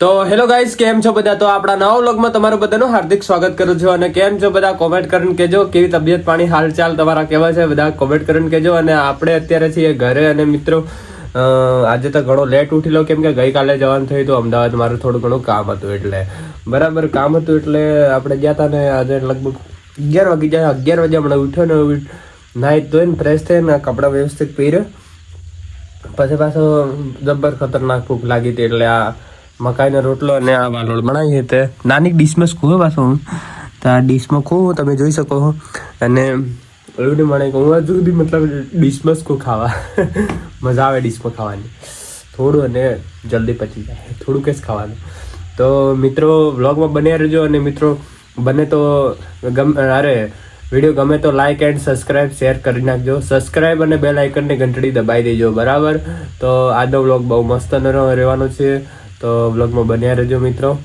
તો hello guys કેમ છો બધા? તો આપણા નવા વ્લોગમાં તમારું બધાનું હાર્દિક સ્વાગત કરું છું અને કેમ છો બધા? કોમેન્ટ કરીને કહેજો. કેવી તબિયત પાણી હાલચાલ તમારા કેવા છે? બધા કોમેન્ટ કરીને કહેજો. અને આપણે અત્યારે છીએ ઘરે અને મિત્રો આજે તો ઘણો લેટ ઉઠી લો. કેમ કે ગઈકાલે જવાનું થયું હતું. અમદાવાદ મારું થોડું ઘણું કામ હતું એટલે. બરાબર, કામ હતું એટલે આપણે ગયા હતા ને આજે લગભગ અગિયાર વાગી જાય. અગિયાર વાગે હમણાં ઉઠ્યો ને નાહી ધોઈને ફ્રેશ થઈને કપડાં વ્યવસ્થિત પહેર્યો. પછી પાછો જબ્બર ખતરનાક ભૂખ લાગી હતી એટલે આ મકાઈનો રોટલો અને આ વાલોળ બનાવીએ તે. નાની ડીશમાં ખુવે પાછો હું? તો આ ડીશમાં ખું તમે જોઈ શકો છો અને એવું કે હું હજુ સુધી મતલબ ડીશમાં જ ખાવા. મજા આવે ડીશમાં ખાવાની. થોડું અને જલ્દી પચી જાય. થોડુંક જ ખાવાનું. તો મિત્રો, વ્લોગમાં બન્યા રહેજો અને મિત્રો, બને તો ગમ, અરે, વીડિયો ગમે તો લાઈક એન્ડ સબસ્ક્રાઇબ શેર કરી નાખજો. સબસ્ક્રાઇબ અને બેલ આઇકનની ઘંટડી દબાઈ દેજો. બરાબર? તો આજનો વ્લોગ બહુ મસ્ત રહેવાનો છે. તો બ્લોગમાં બન્યા રહેજો મિત્રો.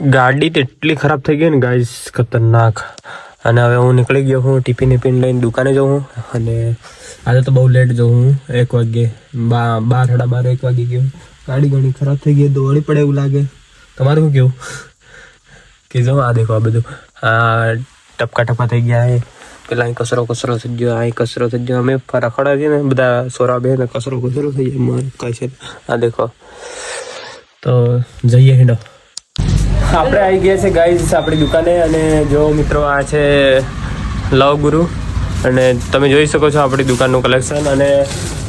ગાડી તો એટલી ખરાબ થઈ ગઈ ને ગાઈસ ખતરનાક. અને હવે હું નીકળી ગયો હું ટિફિન ટિફિન લઈને દુકાને જાઉં અને આજે તો બહુ લેટ જાઉં હું, એક વાગે બાર, સાડા બાર, એક વાગે ગયો. ગાડી ઘણી ખરાબ થઈ ગઈ, દોડી પડે એવું લાગે. તમારું શું કેવું? કે જો આ દેખો, આ બધું. આ ટપકા ટપકા થઈ ગયા હે. પેલા અહીં કચરો કચરો થઈ ગયો, અહીં કચરો થઈ ગયો. અમે રખડા છીએ ને, બધા સોરા બે ને કચરો કચરો થઈ ગયો મારે કઈ છે આ દેખો. તો જઈએ હેડો. આપણે આવી ગયા છે ગાઈઝ આપણી દુકાને અને જો મિત્રો આ છે લવ ગુરુ. અને તમે જોઈ શકો છો આપણી દુકાનનું કલેક્શન અને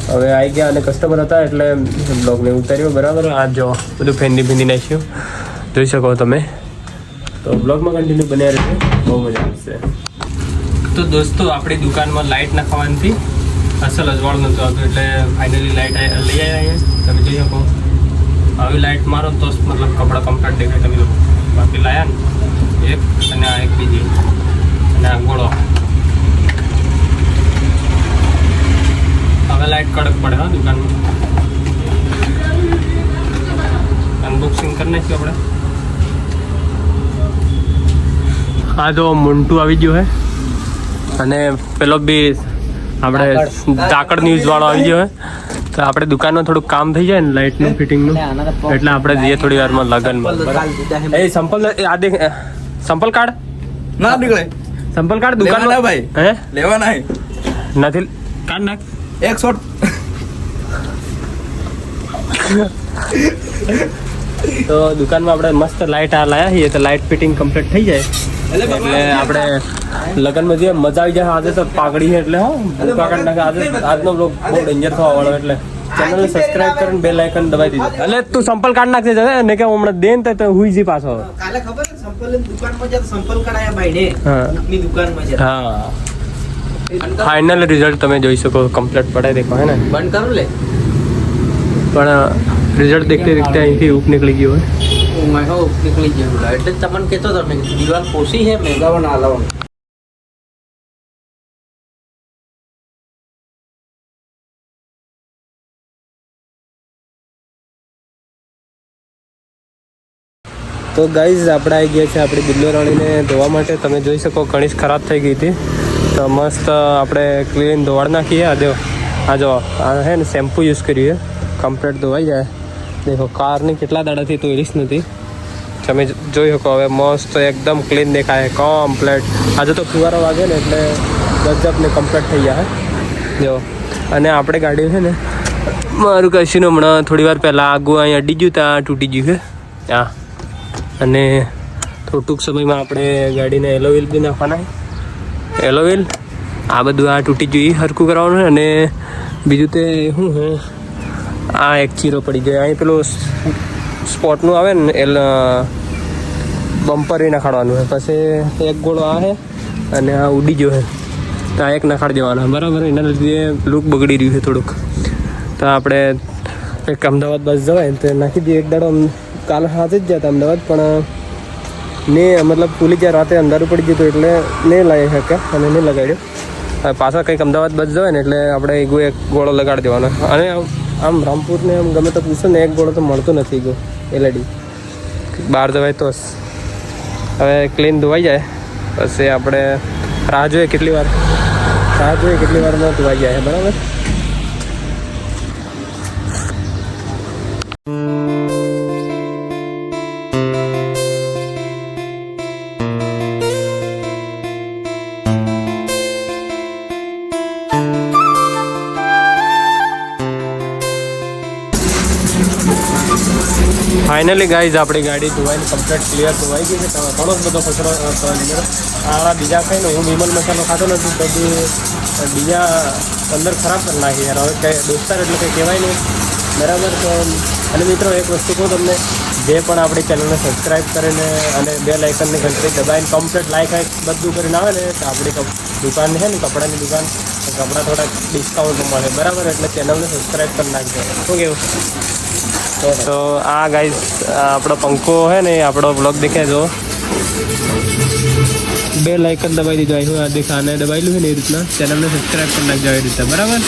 હવે આવી ગયા અને કસ્ટમર હતા એટલે બ્લોગને ઉતાર્યો બરાબર? આ જો બધું ફેંદી ફેંદી નાખ્યું. જોઈ શકો તમે. તો બ્લોગમાં કન્ટિન્યુ બન્યા રહેશે બહુ મજા આવશે. તો દોસ્તો, આપણી દુકાનમાં લાઇટ નાખવાની અસલ અજવાળ નહોતું આવતું, એટલે ફાઇનલી લાઇટ લઈ આવ્યા તમે જોઈ શકો. આવી લાઇટ મારો તો મતલબ કપડાં કમ્પ્લેટ દેખાય તમે લોકો. બાકી લાયા ને. એક અને આ એક બીજી. અને આ ગોળો. હવે લાઇટ કડક પડે હા દુકાનમાં. અનબોક્સિંગ કરી નાખ્યું આપણે. આ જો મોન્ટુ આવી ગયો હે. અને પેલો બી આપણે ઝાકળ ન્યૂઝ વાળો આવી ગયો હે. તો આપણે દુકાનમાં થોડુંક કામ થઈ જાય ને લાઇટનું ફિટિંગનું એટલે આપણે જઈએ થોડી વારમાં લગનમાં. એ સંપલ એ આ દેખ સંપલ કાર્ડ ના નીકળે. સંપલ કાર્ડ લેવાના દુકાન ભાઈ. હે? લેવાના હે. નથી. કાર્ડ નાખ. એક શોટ તો દુકાનમાં આપણે મસ્ત લાઇટ આ લાયા છીએ તો લાઇટ ફિટિંગ કમ્પ્લીટ થઈ જાય. એટલે આપણે લગનમાં જે મજા આવી જાય આજે તો પાઘડી છે એટલે હા. ભૂકા નાખે આજે આજનો બ્લોગ બહુ ડેન્જર થવા વાળો એટલે. ચેનલ સબસ્ક્રાઇબ કરીને બેલ આઇકન દબાવી દીધો. એટલે તું સંપલ કાર્ડ નાખજે જશે ને કે હમણાં દેન તો હુઈ જી પાછો. કાલે ખબર છે સંપલ દુકાનમાં જતો સંપલ કઢાયા ભાઈને હા. આપની દુકાનમાં જતો હા. ફાઇનલ રિઝલ્ટ તમે જોઈ શકો કમ્પ્લીટ પડે દેખો હે ને? બંધ કરું લે. પણ રિઝલ્ટ દેખતે દેખતે અહીંથી ઉપ નીકળી ગયો હોય. મેં હો નીકળી ગયો. એટલે તમને કહેતો હતો મેં દિવાલ પોસી છે મેગાવન આલાવન તો ગાઈઝ આપણે આવી ગયા છે આપણી બિલ્લો રાણીને ધોવા માટે. તમે જોઈ શકો કણીશ ખરાબ થઈ ગઈ હતી. તો મસ્ત આપણે ક્લીન ધોવાડ નાખીએ. આ જો આ જો આ હે ને શેમ્પુ યુઝ કરીએ. કમ્પ્લેટ ધોવાઈ જાય. દેખો, કારની કેટલા દાડાથી ધોઈશ નથી. તમે જોઈ શકો, હવે મસ્ત એકદમ ક્લીન દેખાય કમ્પ્લેટ આજે તો ફુવારો વાગે ને એટલે ગજબને કમ્પ્લેટ થઈ જાય જો, અને આપણે ગાડી છે ને, મારું કશીનું હમણાં થોડી વાર પહેલાં આગું અહીં અડી ગયું ત્યાં તૂટી ગયું છે હા અને થોડું ટૂંક સમયમાં આપણે ગાડીને એલોવેલ બી નાખવાના એલોવિલ આ બધું આ તૂટી ગયું, એ હરખું કરવાનું અને બીજું તે શું છે? આ એક ચીરો પડી ગયો. અહીં પેલું સ્પોટનું આવે ને એ બમ્પર એ નખાડવાનું છે પછી એક ગોળો આ છે અને આ ઉડી ગયો છે તો આ એક નખાડી દેવાનો બરાબર? એના લીધે લુક બગડી રહ્યું છે થોડુંક. તો આપણે એક અમદાવાદ બસ જવાય તો નાખી દઈએ. એક દાડો કાલ સાથે જ હતા અમદાવાદ, પણ, ને મતલબ પુલી ગયા રાતે અંધારું પડી ગયું એટલે નહીં લાવી શક્યા અને નહીં લગાડ્યો. પાછા કંઈક અમદાવાદ બસ જવાય ને એટલે આપણે એક ગોળો લગાડી દેવાનો. અને આમ- રામપુરને આમ ગમે તો પૂછો ને, એક ગોળો તો મળતો નથી ગયો એલઈડી બહાર જવાય તો હવે ક્લીન ધોવાઈ જાય. પછી આપણે રાહ જોઈએ કેટલી વાર, રાહ જોઈએ કેટલી વારમાં ધોવાઈ જાય, બરાબર? ફાઇનલી ગાઈઝ આપણી ગાડી ધોવાઈને કમ્પ્લીટ ક્લિયર ધોવાઈ ગઈ છે. ઘણો જ બધો કચરો આ બીજા કંઈ ને હું વિમલ મસાલો ખાતો નથી તો બી બીજા અંદર ખરાબ કરી નાખી યાર. હવે કંઈ દોસ્તાર એટલે કંઈ કહેવાય નહીં. બરાબર, તો, અને મિત્રો, એક વસ્તુ કહું તમને. જે પણ આપણી ચેનલને સબસ્ક્રાઇબ કરીને અને બે લાઇકનની ઘંટડી દબાઈને કમ્પ્લીટ લાઇક બધું કરીને આવે ને, તો આપણી દુકાન છે ને, કપડાની દુકાન કપડાં થોડાક ડિસ્કાઉન્ટ મળે. બરાબર, એટલે ચેનલને સબસ્ક્રાઇબ કરી નાખજો. શું કેવું તો આ ગાઈસ આપણો પંખો હે ને આપણો બ્લોગ દેખાય જો બે લાઇકન દબાઈ દીધો. આ દેખા આને દબાયેલું છે ને એ રીતના. ચેનલને સબસ્ક્રાઈબ કરી નાખજો એ રીતે. બરાબર?